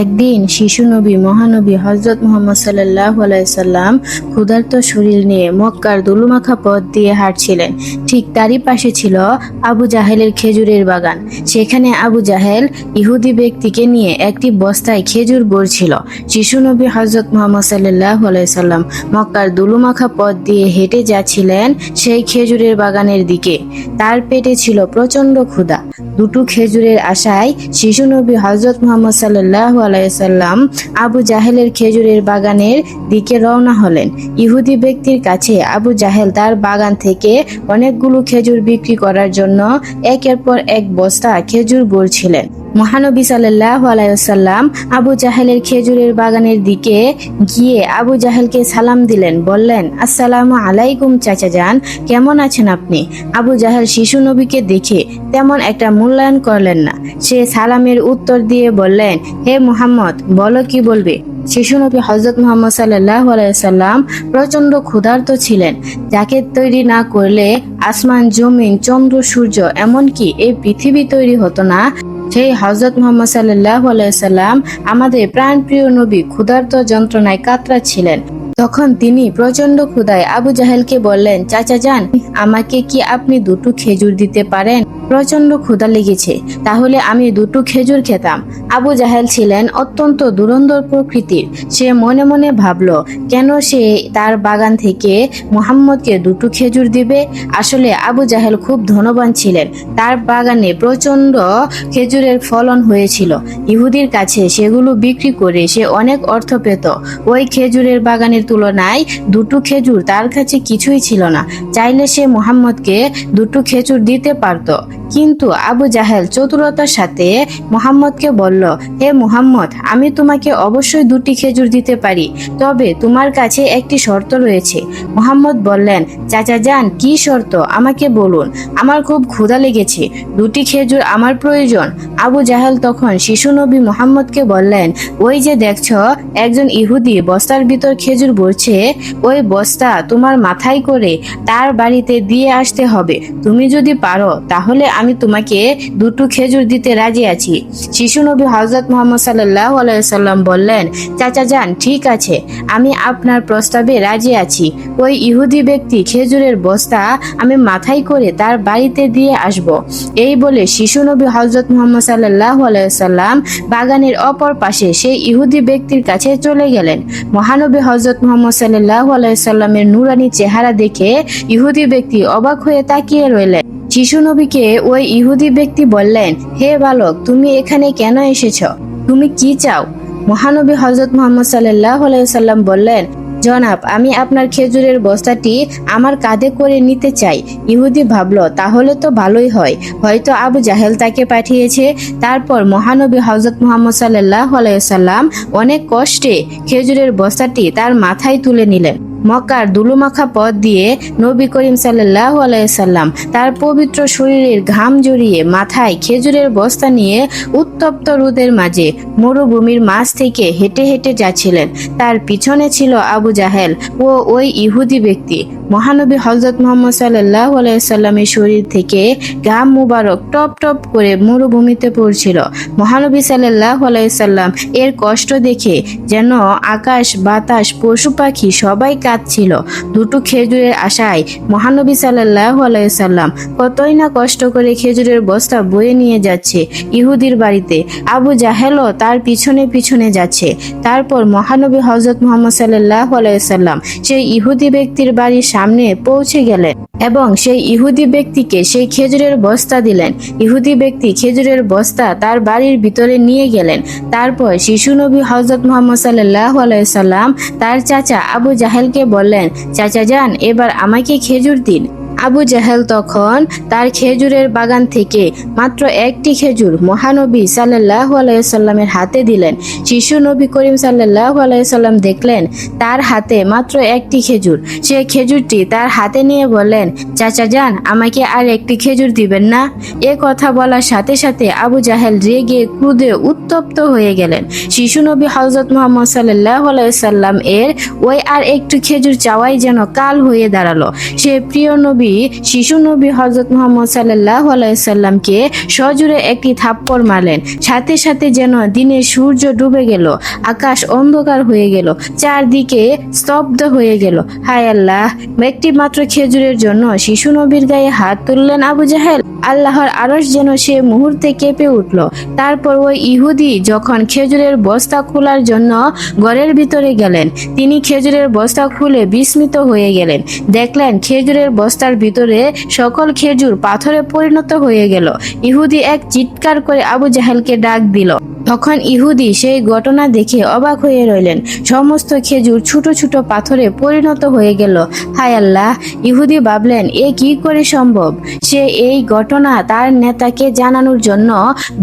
একদিন শিশু নবী, মহানবী হজরত মোহাম্মদ সাল্লাহ ক্ষুধার্ত শরীর নিয়ে মক্কার দুলুমাখা পথ দিয়ে হাঁটছিলেন। ঠিক তারই পাশে ছিল আবু জাহেলের খেজুরের বাগান। সেখানে আবু জাহেল ইহুদি ব্যক্তিকে নিয়ে একটি বস্তায় খেজুর বড়ছিল শিশু নবী হজরত মোহাম্মদ সাল্লাহ আলাইসাল্লাম মক্কার দুলুমাখা পথ দিয়ে হেঁটে যাচ্ছিলেন সেই খেজুরের বাগানের দিকে। তার পেটে ছিল প্রচণ্ড ক্ষুধা। দুটো খেজুরের আশায় শিশু নবী হজরত মোহাম্মদ সাল্লাহ আলাইসাল্লাম আবু জাহেলের খেজুরের বাগানের দিকে রওনা হলেন। ইহুদি ব্যক্তির কাছে আবু জাহেল তার বাগান থেকে অনেকগুলো খেজুর বিক্রি করার জন্য একের পর এক বস্তা খেজুর বলছিলেন। মহানবী সাল্লাহ আলাইসাল্লাম আবু জাহেলের খেজুরের বাগানের দিকে গিয়ে আবু জাহেলকে সালাম দিলেন, বললেন, আসসালামু আলাইকুম চাচা যান কেমন আছেন আপনি? আবু জাহেল শিশু নবীকে দেখে তেমন একটা মূল্যায়ন করলেন না। সে সালামের উত্তর দিয়ে বললেন, হে মুহাম্মদ, বলো কি বলবে? শিশু নবী হজরত মোহাম্মদ সাল্লাহ আলাইসাল্লাম প্রচণ্ড ক্ষুধার্ত ছিলেন। যাকে তৈরি না করলে আসমান, জমিন, চন্দ্র, সূর্য, এমনকি এই পৃথিবী তৈরি হতো না সেই হজরত মোহাম্মদ সাল্লাহ আলাইসাল্লাম আমাদের প্রাণপ্রিয় নবী ক্ষুধার্ত যন্ত্রণায় কাতরা ছিলেন। তখন তিনি প্রচণ্ড ক্ষুধায় আবু জাহেলকে বললেন, চাচা যান, আমাকে কি আপনি দুটো খেজুর দিতে পারেন? প্রচণ্ড ক্ষুধা লেগেছে। তাহলে আমি দুটো খেজুর খেতাম। আবু জাহেল ছিলেন অত্যন্ত দুরন্দর প্রকৃতির। সে মনে মনে ভাবল, কেন সে তার বাগান থেকে মোহাম্মদকে দুটো খেজুর দিবে? আসলে আবু জাহেল খুব ধনবান ছিলেন। তার বাগানে প্রচণ্ড খেজুরের ফলন হয়েছিল। ইহুদির কাছে সেগুলো বিক্রি করে সে অনেক অর্থ পেত। ওই খেজুরের বাগানের তুলনায় দুটো খেজুর তার কাছে কিছুই ছিল না। চাইলে সে মোহাম্মদকে দুটো খেজুর দিতে পারত। কিন্তু আবু জাহেল চতুরতার সাথে মোহাম্মদকে বলল, হে মুহাম্মদ, আমি তোমাকে অবশ্যই দুটি খেজুর দিতে পারি, তবে তোমার কাছে একটি শর্ত রয়েছে। মোহাম্মদ বললেন, চাচা যান, কি শর্ত? আমাকে বলুন। আমার খুব ক্ষুধা লেগেছে। দুটি খেজুর আমার প্রয়োজন। আবু জাহেল তখন শিশু নবী মোহাম্মদকে বললেন, ওই যে দেখছ, একজন ইহুদি বস্তার ভিতর খেজুর ভরছে, ওই বস্তা তোমার মাথায় করে তার বাড়িতে দিয়ে আসতে হবে। তুমি যদি পারো, তাহলে আমি তোমাকে দুটো খেজুর দিতে রাজি আছি। শিশু নবী হজরত মোহাম্মদ সাল্লাহ আলাইসাল্লাম বললেন, চাচা যান, ঠিক আছে, আমি আপনার প্রস্তাবে রাজি আছি। ওই ইহুদি ব্যক্তি খেজুরের বস্তা আমি মাথায় করে তার বাড়িতে দিয়ে আসব। এই বলে শিশু নবী হজরত মোহাম্মদ সাল্লাহ আলাইসাল্লাম বাগানের অপর পাশে সেই ইহুদি ব্যক্তির কাছে চলে গেলেন। মহানবী হজরত মোহাম্মদ সাল্লাহ আলাইসাল্লামের নুরানি চেহারা দেখে ইহুদি ব্যক্তি অবাক হয়ে তাকিয়ে রইলেন। শিশু নবীকে ওই ইহুদি ব্যক্তি বললেন, হে বালক, তুমি এখানে কেন এসেছ? তুমি কি চাও? মহানবী হজরত মোহাম্মদ সাল্লাহ আলাইসাল্লাম বললেন, জনাব, আমি আপনার খেজুরের বস্তাটি আমার কাঁধে করে নিতে চাই। ইহুদি ভাবলো, তাহলে তো ভালোই হয়। হয়তো আবু জাহেল তাকে পাঠিয়েছে। তারপর মহানবী হজরত মোহাম্মদ সাল্লাহ আলাইসাল্লাম অনেক কষ্টে খেজুরের বস্তাটি তার মাথায় তুলে নিলেন। মক্কার দুলুমাখা পথ দিয়ে নবী করিম সাল্লাহ আলাইসাল্লাম তার পবিত্র শরীরের ঘাম জড়িয়ে মাথায় খেজুরের বস্তা নিয়ে উত্তপ্ত রোদের মাঝে মরুভূমির মাঝ থেকে হেঁটে হেঁটে যাচ্ছিলেন। তার পিছনে ছিল আবু জাহেল ও ওই ইহুদি ব্যক্তি। মহানবী হজরত মোহাম্মদ সাল্লাহ আলাইসাল্লামের শরীর থেকে ঘাম মুবারক টপ টপ করে মরুভূমিতে পড়ছিল। মহানবী সাল্লাহ আলাইসাল্লাম এর কষ্ট দেখে যেন আকাশ, বাতাস, পশু পাখি সবাই কাঁদছিল দুটো খেজুরের আশায় মহানবী সাল্লাহ আলাইসাল্লাম কতই না কষ্ট করে খেজুরের বস্তা বয়ে নিয়ে যাচ্ছে ইহুদির বাড়িতে। আবু জাহেলও তার পিছনে পিছনে যাচ্ছে। তারপর মহানবী হজরত মোহাম্মদ সাল্লাহ আলাইসাল্লাম সেই ইহুদি ব্যক্তির বাড়ির সামনে পৌঁছে গেলেন এবং সেই ইহুদি ব্যক্তিকে সেই খেজুরের বস্তা দিলেন। ইহুদি ব্যক্তি খেজুরের বস্তা তার বাড়ির ভিতরে নিয়ে গেলেন। তারপর শিশু নবী হজরত মোহাম্মদ সাল্লাহ আলাইসাল্লাম তার চাচা আবু জাহেলকে বললেন চাচা যান এবার আমাকে খেজুর দিন। আবু জাহেল তখন তার খেজুরের বাগান থেকে মাত্র একটি খেজুর মহানবী সাল্লাহ আলাইসাল্লামের হাতে দিলেন। শিশু নবী করিম সাল্লাহ আলাইসাল্লাম দেখলেন, তার হাতে মাত্র একটি খেজুর। সে খেজুরটি তার হাতে নিয়ে বললেন, চাচা যান, আমাকে আর একটি খেজুর দিবেন না। এ কথা বলার সাথে সাথে আবু জাহেল রেগে ক্রুদে উত্তপ্ত হয়ে গেলেন। শিশু নবী হজরত মোহাম্মদ সাল্লাহ আলাইসাল্লাম এর ওই আর একটু খেজুর চাওয়াই যেন কাল হয়ে দাঁড়াল। সে প্রিয় নবী নবী শিশু নবী হজরত মোহাম্মদ সাল্লাহ আলাইসাল্লামকে সজোরে একটি থাপ্পড় মারলেন। সাথে সাথে যেন দিনের সূর্য ডুবে গেল, আকাশ অন্ধকার হয়ে গেল, চারদিকে স্তব্ধ হয়ে গেল। হায় আল্লাহ একটি মাত্র খেজুরের জন্য শিশু নবীর গায়ে হাত তুললেন আবু জাহেল। আল্লাহর আরশ যেন সে মুহূর্তে কেঁপে উঠল। তারপর ওই ইহুদি যখন খেজুরের বস্তা খোলার জন্য ঘরের ভিতরে গেলেন, তিনি খেজুরের বস্তা খুলে বিস্মিত হয়ে গেলেন। দেখলেন খেজুরের বস্তার ভিতরে সকল খেজুর পাথরে পরিণত হয়ে গেল। ইহুদি এক চিৎকার করে আবু জাহেলকে ডাক দিল। তখন ইহুদি সেই ঘটনা দেখে অবাক হয়ে রইলেন। সমস্ত খেজুর ছোট ছোট পাথরে পরিণত হয়ে গেল। হায় আল্লাহ, ইহুদি ভাবলেন, এ কি করে সম্ভব? সে এই ঘটনা তার নেতাকে জানানোর জন্য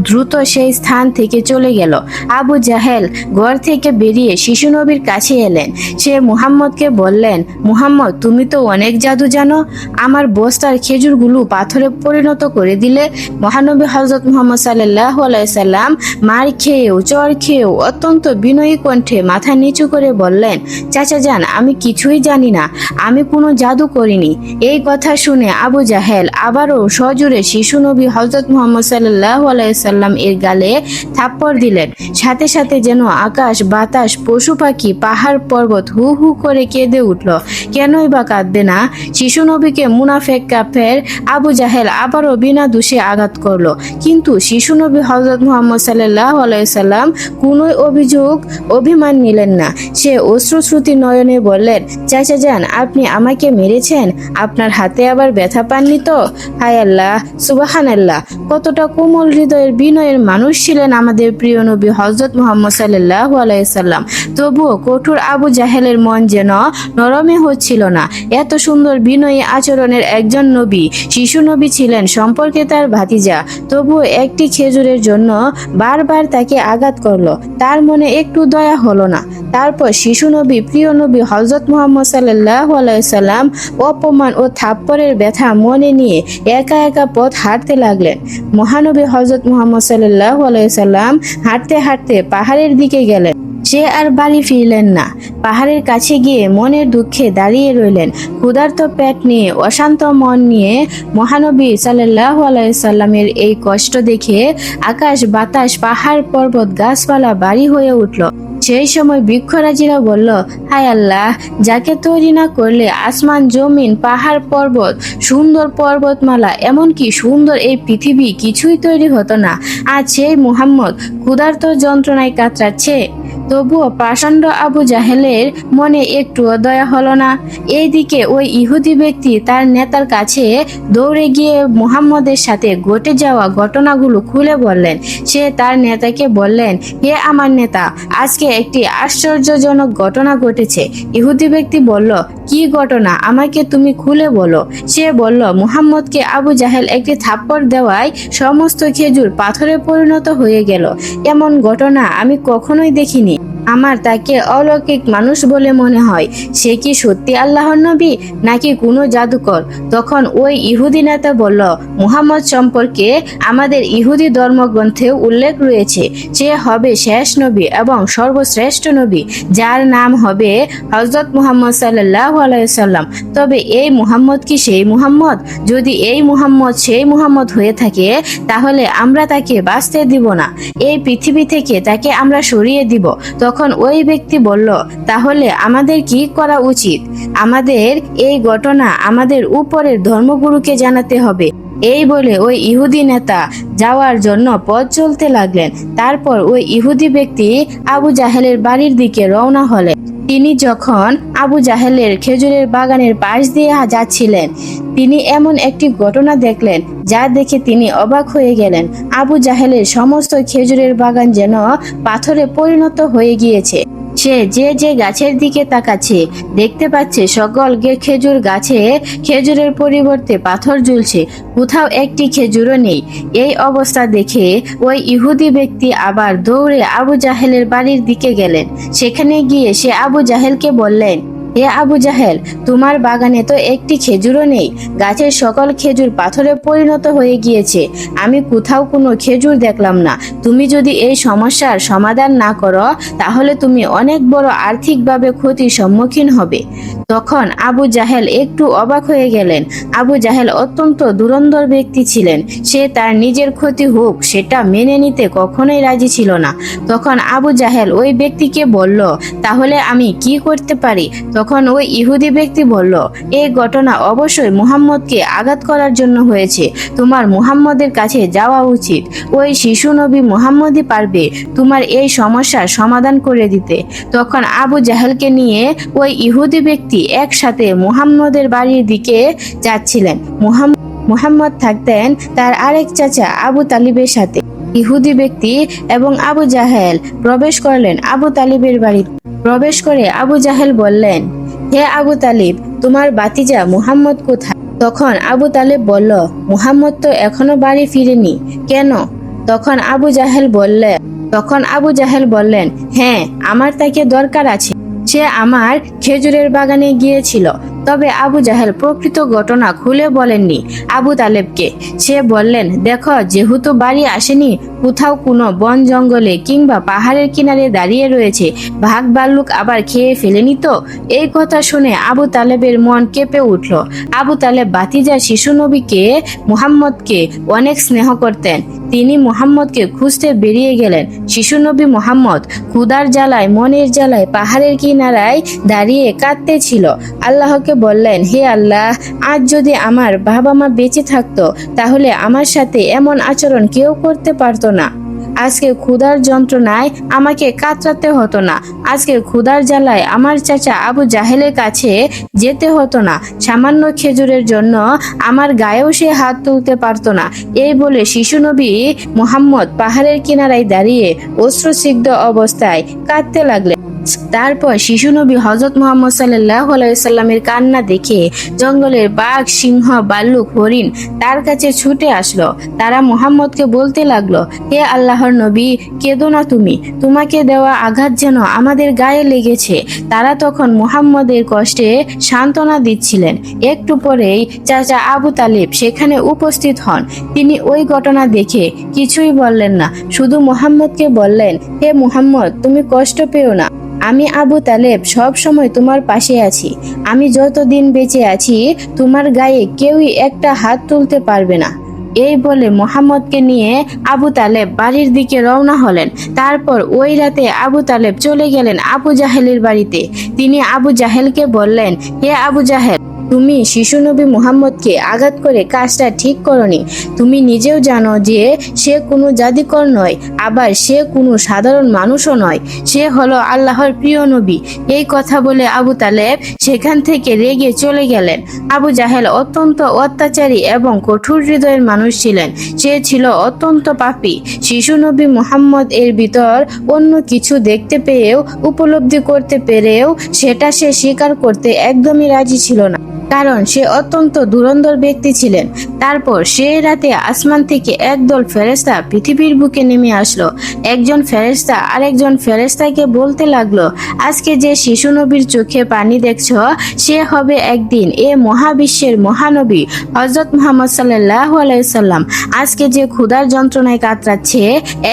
দ্রুত সেই স্থান থেকে চলে গেল। আবু জাহেল ঘর থেকে বেরিয়ে শিশু নবীর কাছে এলেন। সে মুহাম্মদকে বললেন, মুহাম্মদ, তুমি তো অনেক জাদু জানো। আমার বস্তার খেজুরগুলো পাথরে পরিণত করে দিলে মহানবী হজরত মুহাম্মদ সাল্লাহ আলাইসাল্লাম মার খেয়েও চর খেয়েও অত্যন্ত বিনয়ী কণ্ঠে মাথা নিচু করে বললেন, চাচা যান, আমি কিছুই জানি না, আমি কোনো জাদু করিনি। এই কথা শুনে আবু জাহেল আবারও সজোরে শিশু নবী হজরত মুহাম্মদ সাল্লাহ আলাইসাল্লাম এর গালে থাপ্পড় দিলেন। সাথে সাথে যেন আকাশ, বাতাস, পশু পাখি, পাহাড় পর্বত হু হু করে কেঁদে উঠল। কেনই বা কাঁদবে না? শিশু নবীকে মুনাফেক কাফের আবু জাহেল আবারও বিনা দোষে আঘাত করল। কিন্তু শিশু নবী হজরত মুহাম্মদ সাল্লাহ আলাইসাল্লাম কোনোই অভিযোগ, অভিমান নিলেন না। সে অশ্রুশ্রুতি নয়নে বললেন, চাচা যান, আপনি আমাকে মেরেছেন? আপনার হাতে আবার ব্যথা পাননি তো? হায় আল্লাহ সুবাহান আল্লাহ কতটা কোমল হৃদয়ের বিনয়ের মানুষ ছিলেন আমাদের প্রিয় নবী হজরত মুহাম্মদ সাল্লাহ আলাইসাল্লাম তবুও কঠোর আবু জাহেলের মন যেন নরমে হচ্ছিল না। এত সুন্দর বিনয়ী আচরণের একজন নবী, শিশু নবী ছিলেন সম্পর্কে তার ভাতিজা। তবুও একটি খেজুরের জন্য বারবার তাকে আঘাত করল। তার মনে একটু দয়া হলো না। তারপর শিশু নবী, প্রিয় নবী হজরত মোহাম্মদ সাল্লাহ অপমান ও থাপ্পরের ব্যথা মনে নিয়ে একা একা পথ হাঁটতে লাগলেন। মহানবী হজরত মোহাম্মদ সাল্লাহ হাঁটতে হাঁটতে পাহাড়ের দিকে গেলেন। সে আর বাড়ি ফিরলেন না। পাহাড়ের কাছে গিয়ে মনের দুঃখে দাঁড়িয়ে রইলেন। ক্ষুধার্ত পেট নিয়ে, অশান্ত মন নিয়ে মহানবী সাল্লাহ আলাইসাল্লামের এই কষ্ট দেখে আকাশ, বাতাস, পাহাড়, পর্বত, গাছপালা, বাড়ি হয়ে উঠল। সেই সময় বৃক্ষরাজিরা বলল, হায় আল্লাহ, যাকে তৈরি না করলে আসমান, জমিন, পাহাড়, পর্বত, সুন্দর পর্বতমালা, এমনকি সুন্দর এই পৃথিবী কিছুই তৈরি হতো না। আর সেই মুহাম্মদ ক্ষুধার্ত যন্ত্রণায় কাতরাচ্ছে। তবুও পাষণ্ড আবু জাহেলের মনে একটুও দয়া হলো না। এইদিকে ওই ইহুদি ব্যক্তি তার নেতার কাছে দৌড়ে গিয়ে মোহাম্মদের সাথে ঘটে যাওয়া ঘটনাগুলো খুলে বললেন। সে তার নেতাকে বললেন, হে আমার নেতা, আজকে একটি আশ্চর্যজনক ঘটনা ঘটেছে। ইহুদি ব্যক্তি বলল, কি ঘটনা? আমাকে তুমি খুলে বলো। সে বলল, মুহাম্মদকে আবু জাহেল একটি থাপ্পড় দেওয়ায় সমস্ত খেজুর পাথরে পরিণত হয়ে গেল। এমন ঘটনা আমি কখনোই দেখিনি। আমার তাকে অলৌকিক মানুষ বলে মনে হয়। সে কি সত্যি আল্লাহর নবী, নাকি কোনো জাদুকর? তখন ওই ইহুদি নেতা বলল, মুহাম্মদ সম্পর্কে আমাদের ইহুদি ধর্মগ্রন্থে উল্লেখ রয়েছে সে হবে শেষ নবী এবং সর্বশ্রেষ্ঠ নবী, যার নাম হবে হজরত মুহাম্মদ সাল্লাহ আলাইসাল্লাম তবে এই মুহাম্মদ কি সেই মুহাম্মদ? যদি এই মুহাম্মদ সেই মুহাম্মদ হয়ে থাকে, তাহলে আমরা তাকে বাঁচতে দিব না। এই পৃথিবী থেকে তাকে আমরা সরিয়ে দিব। তখন ওই ব্যক্তি বলল, তাহলে আমাদের কি করা উচিত? আমাদের এই ঘটনা আমাদের উপরের ধর্মগুরুকে জানাতে হবে। এই বলে ওই ইহুদি নেতা যাওয়ার জন্য পথ চলতে লাগলেন। তারপর ওই ইহুদি ব্যক্তি আবু জাহেলের বাড়ির দিকে রওনা হলেন। তিনি যখন আবু জাহেলের খেজুরের বাগানের পাশ দিয়ে যাচ্ছিলেন, তিনি এমন একটি ঘটনা দেখলেন যা দেখে তিনি অবাক হয়ে গেলেন। আবু জাহেলের সমস্ত খেজুরের বাগান যেন পাথরে পরিণত হয়ে গিয়েছে। সে যে যে গাছের দিকে তাকাচ্ছে, দেখতে পাচ্ছে সকল খেজুর গাছে খেজুরের পরিবর্তে পাথর ঝুলছে, কোথাও একটি খেজুরও নেই। এই অবস্থা দেখে ওই ইহুদি ব্যক্তি আবার দৌড়ে আবু জাহেলের বাড়ির দিকে গেলেন। সেখানে গিয়ে সে আবু জাহেলকে বললেন হে আবু জাহেল, তোমার বাগানে তো একটি খেজুরও নেই। গাছের সকল খেজুর পাথরে পরিণত হয়ে গিয়েছে। আমি কোথাও কোনো খেজুর দেখলাম না। তুমি যদি এই সমস্যার সমাধান না করো, তাহলে তুমি অনেক বড় আর্থিকভাবে ক্ষতির সম্মুখীন হবে। তখন আবু জাহেল একটু অবাক হয়ে গেলেন। আবু জাহেল অত্যন্ত দুরন্দর ব্যক্তি ছিলেন। সে তার নিজের ক্ষতি হোক, সেটা মেনে নিতে কখনোই রাজি ছিল না। তখন আবু জাহেল ওই ব্যক্তিকে বলল, তাহলে আমি কি করতে পারি? তখন ওই ইহুদি ব্যক্তি বলল এই ঘটনা অবশ্যই মুহাম্মদকে আঘাত করার জন্য হয়েছে। তোমার মুহাম্মদের কাছে যাওয়া উচিত। ওই শিশু নবী মুহাম্মদই পারবে তোমার এই সমস্যার সমাধান করে দিতে। তখন আবু জাহেলকে নিয়ে ওই ইহুদি ব্যক্তি একসাথে মুহাম্মদের বাড়ির দিকে যাচ্ছিলেন। মুহাম্মদ মুহাম্মদ থাকতেন তার আরেক চাচা আবু তালিবের সাথে। ইহুদি ব্যক্তি এবং আবু জাহেল প্রবেশ করলেন আবু তালিবের বাড়িতে। প্রবেশ করে আবু জাহেল বললেন, হে আবু তালিব, তোমার বাতিজা মুহাম্মদ কোথায়? তখন আবু তালেব বলল, মুহাম্মদ তো এখনও বাড়ি ফিরেনি, কেন? তখন আবু জাহেল বললেন তখন আবু জাহেল বললেন হ্যাঁ আমার তাকে দরকার আছে। সে আমার খেজুরের বাগানে গিয়েছিল। তবে আবু জাহেল প্রকৃত ঘটনা খুলে বলেননি আবু তালেবকে। সে বললেন, দেখো, যেহেতু বাড়ি আসেনি, কোথাও কোনো বন জঙ্গলে কিংবা পাহাড়ের কিনারে দাঁড়িয়ে রয়েছে, ভাগ ভাল্লুক আবার খেয়ে ফেলেনি তো? এই কথা শুনে আবু তালেবের মন কেঁপে উঠল। আবু তালেব বাতিজা শিশু নবীকে, মুহাম্মদকে অনেক স্নেহ করতেন। তিনি মুহাম্মদকে খুঁজতে বেরিয়ে গেলেন। শিশু নবী মুহাম্মদ ক্ষুদার জ্বালায়, মনের জ্বালায় পাহাড়ের কিনারায় দাঁড়িয়ে কাঁদতে ছিল। আল্লাহকে বললেন, হে আল্লাহ, আজ যদি আমার বাবা মা বেঁচে থাকতো, তাহলে আমার সাথে এমন আচরণ কেউ করতে পারতো না। আজকে ক্ষুধার যন্ত্রণায় আমাকে কাতরাতে হতো না। আজকে ক্ষুধার জ্বালায় আমার চাচা আবু জাহেলের কাছে যেতে হতো না। সামান্য খেজুরের জন্য আমার গায়েও সে হাত তুলতে পারতো না। এই বলে শিশু নবী মোহাম্মদ পাহাড়ের কিনারায় দাঁড়িয়ে অশ্রুসিগ্ধ অবস্থায় কাঁদতে লাগলেন। তারপর শিশু নবী হজরত মোহাম্মদ সাল্লাহ সাল্লামের কান্না দেখে জঙ্গলের বাঘ, সিংহ, বাল্লুক, হরিণ তার কাছে ছুটে আসলো। তারা মোহাম্মদকে বলতে লাগল, হে আল্লাহর নবী, কেঁদো না তুমি। তোমাকে দেওয়া আঘাত যেন আমাদের গায়ে লেগেছে। তারা তখন মুহাম্মদের কষ্টে সান্ত্বনা দিচ্ছিলেন। একটু পরেই চাচা আবু তালিব সেখানে উপস্থিত হন। তিনি ওই ঘটনা দেখে কিছুই বললেন না, শুধু মোহাম্মদকে বললেন, হে মোহাম্মদ, তুমি কষ্ট পেও না। আমি আবু তালেব সব সময় তোমার পাশে আছি। আমি যতদিন বেঁচে আছি, তোমার গায়ে কেউই একটা হাত তুলতে পারবে না। এই বলে মোহাম্মদকে নিয়ে আবু তালেব বাড়ির দিকে রওনা হলেন। তারপর ওই রাতে আবু তালেব চলে গেলেন আবু জাহেলের বাড়িতে। তিনি আবু জাহেলকে বললেন, হে আবু জাহেল তুমি শিশু নবী মুহাম্মদকে আঘাত করে কাজটা ঠিক করনি। তুমি নিজেও জানো যে সে কোনো জাদিকর নয়, আবার সে কোনো সাধারণ মানুষও নয়। সে হলো আল্লাহর প্রিয় নবী। এই কথা বলে আবু তালেব সেখান থেকে রেগে চলে গেলেন। আবু জাহেল অত্যন্ত অত্যাচারী এবং কঠোর হৃদয়ের মানুষ ছিলেন। সে ছিল অত্যন্ত পাপী। শিশু নবী মুহাম্মদ এর ভিতর অন্য কিছু দেখতে পেয়েও, উপলব্ধি করতে পেরেও, সেটা সে স্বীকার করতে একদমই রাজি ছিল না। কারণ সে অত্যন্ত দুরন্দর ব্যক্তি ছিলেন। তারপর সে রাতে আসমান থেকে একদল ফেরেস্তা পৃথিবীর বুকে নেমে আসলো। একজন ফেরেস্তা আরেকজন ফেরেস্তাকে বলতে লাগল, আজকে যে শিশু নবীর চোখে পানি দেখছ, সে হবে একদিন এ মহাবিশ্বের মহানবী হজরত মোহাম্মদ সাল্লাহ আলাইসাল্লাম আজকে যে ক্ষুধার যন্ত্রণায় কাতরাচ্ছে,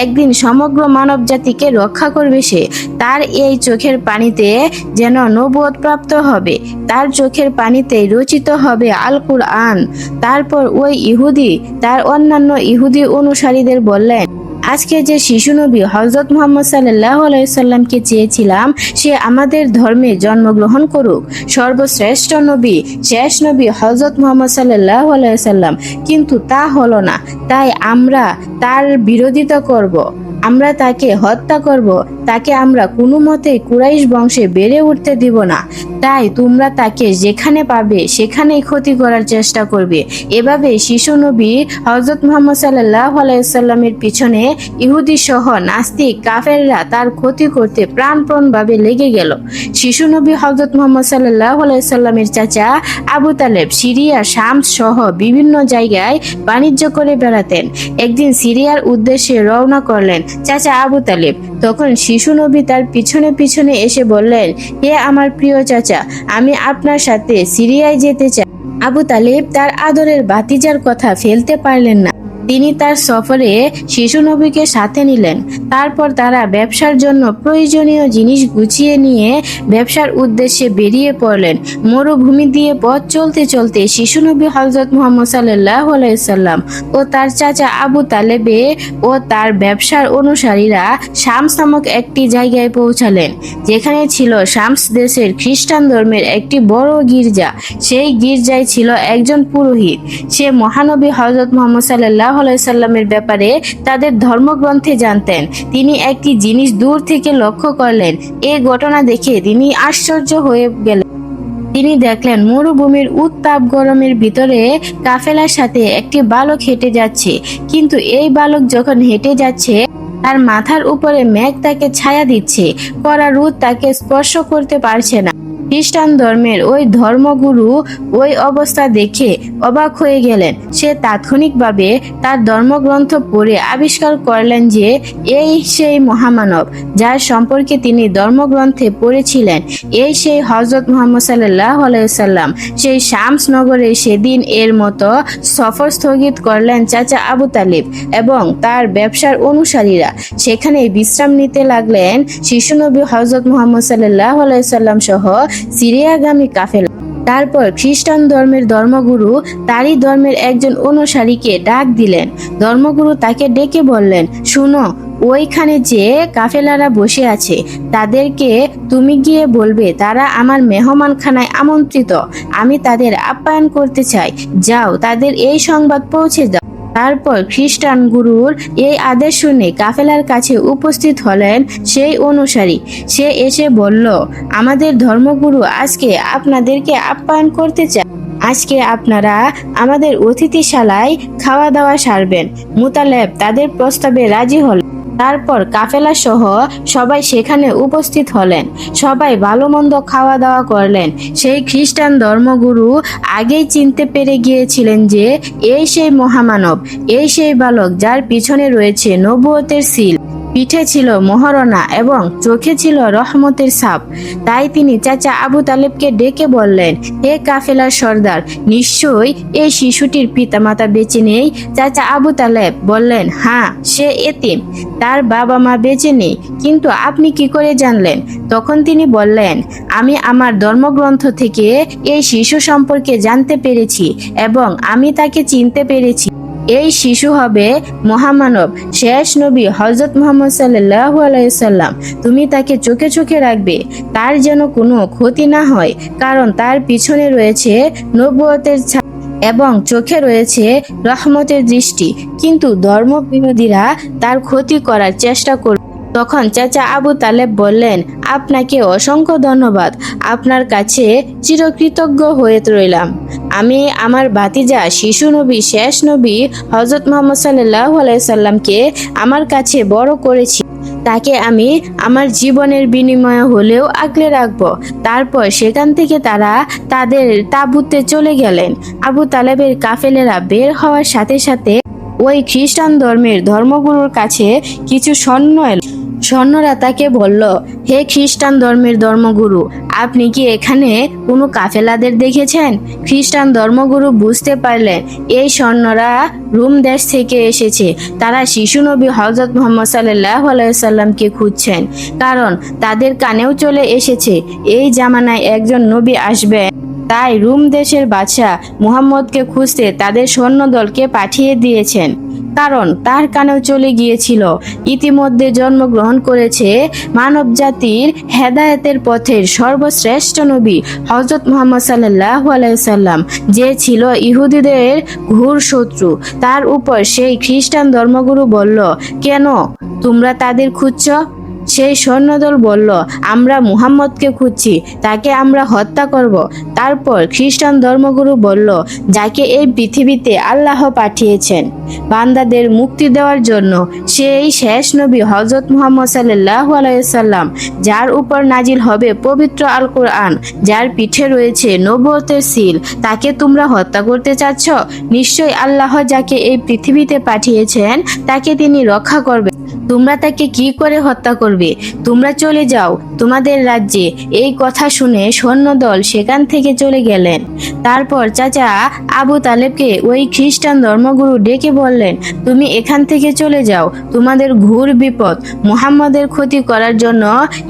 একদিন সমগ্র মানব জাতিকে রক্ষা করবে সে। তার এই চোখের পানিতে যেন নবুয়ত প্রাপ্ত হবে। তার চোখের পানিতে রচিত হবে আল কুরআন তারপর ওই ইহুদি, তার অন্যান্য ইহুদি অনুসারীদের বললেন, আজকে যে শিশু নবী হজরত মোহাম্মদ সাল্লাহ আলাইসাল্লামকে চেয়েছিলাম, সে আমাদের ধর্মে জন্মগ্রহণ করুক। সর্বশ্রেষ্ঠ নবী, শেষ নবী হজরত মোহাম্মদ সাল্লাহ আলাইসাল্লাম কিন্তু তা হলো না, তাই আমরা তার বিরোধিতা করব। আমরা তাকে হত্যা করব, তাকে আমরা কোনো মতেই কুরাইশ বংশে বেড়ে উঠতে দিব না। তাই তোমরা তাকে যেখানে পাবে, সেখানেই ক্ষতি করার চেষ্টা করবে। এভাবে শিশু নবী হজরত মোহাম্মদ সাল্লাহ আলাইসাল্লামের পিছনে ইহুদি সহ নাস্তিক কাফেররা তার ক্ষতি করতে প্রাণপ্রণভাবে লেগে গেল। শিশু নবী হজরত মোহাম্মদ সাল্লাহ আলাইসাল্লামের চাচা আবু তালেব সিরিয়া, শামস সহ বিভিন্ন জায়গায় বাণিজ্য করে বেড়াতেন। একদিন সিরিয়ার উদ্দেশ্যে রওনা করলেন। চাচা আবু তালেব। তখন শিশু নবী তার পিছনে পিছনে এসে বললেন, হে আমার প্রিয় চাচা, আমি আপনার সাথে সিরিয়ায় যেতে চাই। আবু তালেব তার আদরের বাতিজার কথা ফেলতে পারলেন না। তিনি তার সফরে শিশু নবীকে সাথে নিলেন। তারপর তারা ব্যবসার জন্য প্রয়োজনীয় জিনিস গুছিয়ে নিয়ে ব্যবসার উদ্দেশ্যে বেরিয়ে পড়লেন। মরুভূমি দিয়ে পথ চলতে চলতে শিশু নবী হজরত মোহাম্মদ সাল্লাহ আলাইসাল্লাম ও তার চাচা আবু তালেবে ও তার ব্যবসার অনুসারীরা শামস নামক একটি জায়গায় পৌঁছালেন। যেখানে ছিল শামস দেশের খ্রিস্টান ধর্মের একটি বড় গির্জা। সেই গির্জায় ছিল একজন পুরোহিত। সে মহানবী হজরত মোহাম্মদ সাল্লাহ সাল্লামের ব্যাপারে তাদের ধর্মগ্রন্থে জানতেন। তিনি একটি জিনিস দূর থেকে লক্ষ্য করলেন এই ঘটনা দেখে তিনি আশ্চর্য হয়ে গেলেন। তিনি দেখলেন, মরুভূমির উত্তাপ গরমের ভিতরে কাফেলার সাথে একটি বালক হেঁটে যাচ্ছে। কিন্তু এই বালক যখন হেঁটে যাচ্ছে, তার মাথার উপরে মেঘ তাকে ছায়া দিচ্ছে, কড়া রোদ তাকে স্পর্শ করতে পারছে না। খ্রিস্টান ধর্মের ওই ধর্মগুরু ওই অবস্থা দেখে অবাক হয়ে গেলেন। সে তাৎক্ষণিকভাবে তার ধর্মগ্রন্থ পড়ে আবিষ্কার করলেন যে এই সেই মহামানব, যার সম্পর্কে তিনি ধর্মগ্রন্থে পড়েছিলেন। এই সেই হজরত মোহাম্মদ সাল্লাহ আলাইসাল্লাম সেই শামস নগরে সেদিন এর মতো সফর স্থগিত করলেন চাচা আবু তালিব এবং তার ব্যবসার অনুসারীরা। সেখানে বিশ্রাম নিতে লাগলেন শিশুনবী হজরত মোহাম্মদ সাল্লাহ আলাইসাল্লাম সহ সিরিয়াগামী কাফেলা। তারপর খ্রিস্টান ধর্মের ধর্মগুরু তারই ধর্মের একজন অনুসারীকে ডাক দিলেন। ধর্মগুরু তাকে ডেকে বললেন, শুনো, ওইখানে যে কাফেলারা বসে আছে, তাদেরকে তুমি গিয়ে বলবে, তারা আমার মেহমানখানায় আমন্ত্রিত। আমি তাদের আপ্যায়ন করতে চাই। যাও, তাদের এই সংবাদ পৌঁছে দাও। তারপর খ্রিস্টান গুরুর এই আদেশ শুনে কাফেলার কাছে উপস্থিত হলেন সেই অনুসারী। সে এসে বলল, আমাদের ধর্মগুরু আজকে আপনাদেরকে আপ্যায়ন করতে চায়। আজকে আপনারা আমাদের অতিথিশালায় খাওয়া দাওয়া সারবেন। মুতালেব তাদের প্রস্তাবে রাজি হল তারপর কাফেলা সহ সবাই সেখানে উপস্থিত হলেন। সবাই ভালো মন্দ খাওয়া দাওয়া করলেন। সেই খ্রিস্টান ধর্মগুরু আগেই চিনতে পেরে গিয়েছিলেন যে, এই সেই মহামানব, এই সেই বালক যার পিছনে রয়েছে নবুয়তের সিল। পিঠে ছিল মহারণা এবং চোখে ছিল রহমতের সাপ। তাই তিনি চাচা আবু তালেবকে ডেকে বললেন, হে কাফেলার সর্দার, নিশ্চয়ই এই শিশুটির পিতামাতা বেঁচে নেই? চাচা আবু তালেব বললেন হ্যাঁ সে এতিম। তার বাবা মা বেঁচে নেই, কিন্তু আপনি কি করে জানলেন? তখন তিনি বললেন, আমি আমার ধর্মগ্রন্থ থেকে এই শিশু সম্পর্কে জানতে পেরেছি এবং আমি তাকে চিনতে পেরেছি। এই শিশু হবে মহামানব। শেষ নবী হজরত মোহাম্মদ সাল্লাহ আলাইসাল্লাম তুমি তাকে চোখে চোখে রাখবে। তার যেন কোনো ক্ষতি না হয়, কারণ তার পিছনে রয়েছে নবুয়তের এবং চোখে রয়েছে রহমতের দৃষ্টি। কিন্তু ধর্মবিরোধীরা তার ক্ষতি করার চেষ্টা করবে তখন চাচা আবু তালেব বললেন, আপনাকে অসংখ্য ধন্যবাদ। আপনার কাছে চিরকৃতজ্ঞ হয়ে রইলাম। আমি আমার ভাতিজা, শিশু নবী, শেষ নবী হজরত মোহাম্মদ সাল্লাহ আলাইসাল্লামকে আমার কাছে বড় করেছি। তাকে আমি আমার জীবনের বিনিময় হলেও আগলে রাখব। তারপর সেখান থেকে তারা তাদের তাবুতে চলে গেলেন। আবু তালেবের কাফেলেরা বের হওয়ার সাথে সাথে ওই খ্রিস্টান ধর্মের ধর্মগুরুর কাছে কিছু স্বর্ণ এলো। স্বর্ণরা তাকে বলল, হে খ্রিস্টান ধর্মের ধর্মগুরু, আপনি কি এখানে কোনো কাফেলাদের দেখেছেন? খ্রিস্টান ধর্মগুরু বুঝতে পারলেন এই স্বর্ণরা রোম দেশ থেকে এসেছে। তারা শিশু নবী হজরত মোহাম্মদ সাল্লাহ আলাইসাল্লামকে খুঁজছেন। কারণ তাদের কানেও চলে এসেছে। এই জামানায় একজন নবী আসবেন তাই রুম দেশের বাদশাহ মুহাম্মদকে খুঁজতে তাদের সৈন্যদলকে পাঠিয়ে দিয়েছেন। কারণ তার কানেও চলে গিয়েছিল। ইতিমধ্যে জন্মগ্রহণ করেছে মানব জাতির হেদায়েতের পথের সর্বশ্রেষ্ঠ নবী হজরত মোহাম্মদ সাল্লাহ আলাইসাল্লাম যে ছিল ইহুদিদের ঘুর শত্রু তার উপর সেই খ্রিস্টান ধর্মগুরু বলল, কেন? তোমরা তাদের খুঁজছ? সেই সৈন্যদল বলল, আমরা মুহাম্মদকে খুঁজছি, তাকে আমরা হত্যা করব। তারপর খ্রিস্টান ধর্মগুরু বলল, যাকে এই পৃথিবীতে আল্লাহ পাঠিয়েছেন। বান্দাদের মুক্তি দেওয়ার জন্য সেই শেষ নবী হজরত মুহাম্মদ সাল্লাহ আলাইসাল্লাম যার উপর নাজিল হবে পবিত্র আল কোরআন যার পিঠে রয়েছে নবতের সিল, তাকে তোমরা হত্যা করতে চাচ্ছ? নিশ্চয়ই আল্লাহ যাকে এই পৃথিবীতে পাঠিয়েছেন, তাকে তিনি রক্ষা করবেন। তোমরা তাকে কি করে হত্যা করবে? তোমরা চলে যাও, তোমাদের রাজ্যে। এই কথা শুনে সৈন্যদল সেখান থেকে চলে গেলেন। তারপর চাচা আবু তালেবকে ওই খ্রিস্টান ধর্মগুরু ডেকে বললেন, তুমি এখান থেকে চলে যাও। তোমাদের ঘুর বিপদ। মুহাম্মাদের ক্ষতি করার জন্য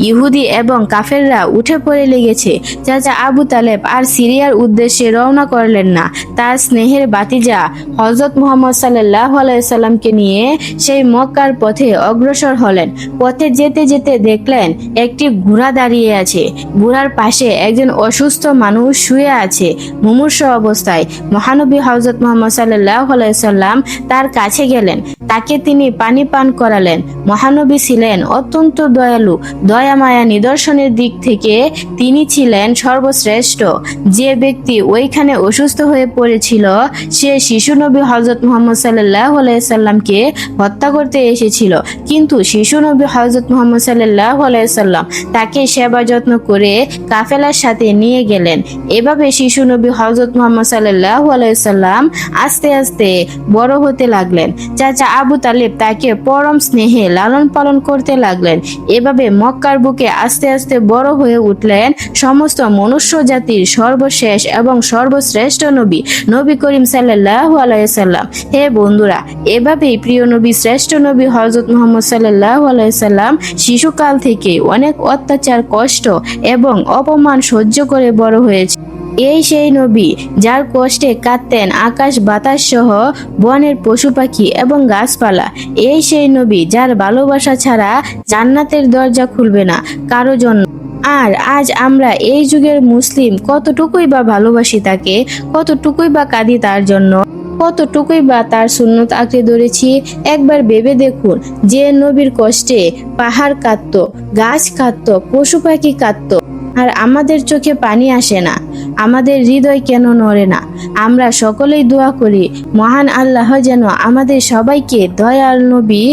ইহুদি এবং কাফেররা উঠে পড়ে লেগেছে। চাচা আবু তালেব আর সিরিয়ার উদ্দেশ্যে রওনা করলেন না। তার স্নেহের বাতিজা হজরত মুহাম্মদ সাল্লাহ আলাইসাল্লামকে নিয়ে সেই মক্কার পথে অগ্রসর হলেন। পথে যেতে যেতে দেখলেন একটি ঘোড়া দাঁড়িয়ে আছে। ঘোড়ার পাশে একজন অসুস্থ মানুষ শুয়ে আছে। মুমূর্ষ অবস্থায় মহানবী হজরত মোহাম্মদ সাল্লাহ আলাইসাল্লাম তার কাছে গেলেন। তাকে তিনি পানি পান করালেন। মহানবী ছিলেন অত্যন্ত দয়ালু। দয়া, মায়া, নিদর্শনের দিক থেকে তিনি ছিলেন সর্বশ্রেষ্ঠ। যে ব্যক্তি ওইখানে অসুস্থ হয়ে পড়েছিল, সে শিশু নবী হজরত মোহাম্মদ সাল্লাহ আলাইসাল্লামকে হত্যা করতে এসেছিল। কিন্তু শিশু নবী হজরত মোহাম্মদ সাল্লাহ আলাইসাল্লাম তাকে সেবা যত্ন করে কাফেলার সাথে নিয়ে গেলেন। এভাবে শিশু নবী হজরত মোহাম্মদ সাল্লাহ আলাইসাল্লাম আস্তে আস্তে বড় হতে লাগলেন। চাচা আবু তালেব তাকে পরম স্নেহে লালন পালন করতে লাগলেন। এভাবে মক্কার বুকে আস্তে আস্তে বড় হয়ে উঠলেন সমস্ত মনুষ্য জাতির সর্বশেষ এবং সর্বশ্রেষ্ঠ নবী নবী করিম সাল্লাহ আলাইসাল্লাম হে বন্ধুরা, এভাবেই প্রিয় নবী, শ্রেষ্ঠ নবী হজরত মোহাম্মদ সাল্লাহ আলাইসাল্লাম শিশুকাল থেকে অনেক অত্যাচার, কষ্ট এবং অপমান সহ্য করে বড় হয়েছে। এই সেই নবী যার কষ্টে কাঁদতেন আকাশ বাতাস সহ বনের পশু পাখি এবং গাছপালা। এই সেই নবী যার ভালোবাসা ছাড়া জান্নাতের দরজা খুলবে না কারও জন্য। আর আজ আমরা এই যুগের মুসলিম কতটুকুই বা ভালোবাসি তাকে, কতটুকুই বা কাঁদি তার জন্য? কতটুকুই বা তার সুন্নত আঁকড়ে ধরেছি, একবার ভেবে দেখুন যে নবীর কষ্টে পাহাড় কাঁদতো, গাছ কাঁদতো, পশু পাখি কাঁদতো। আর আমাদের চোখে পানি আসে না, আমাদের হৃদয় কেন নড়ে না? আমরা সকলেই দোয়া করি, মহান আল্লাহ যেন আমাদের সবাইকে দয়াল নবী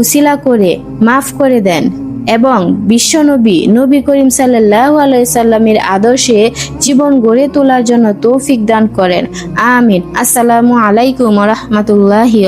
উসিলা করে, মাফ করে দেন। এবং বিশ্বনবী নবী করিম সাল্লাহ আলাইসাল্লামের আদর্শে জীবন গড়ে তোলার জন্য তৌফিক দান করেন। আমিন। আসসালামু আলাইকুম রহমতুল্লাহি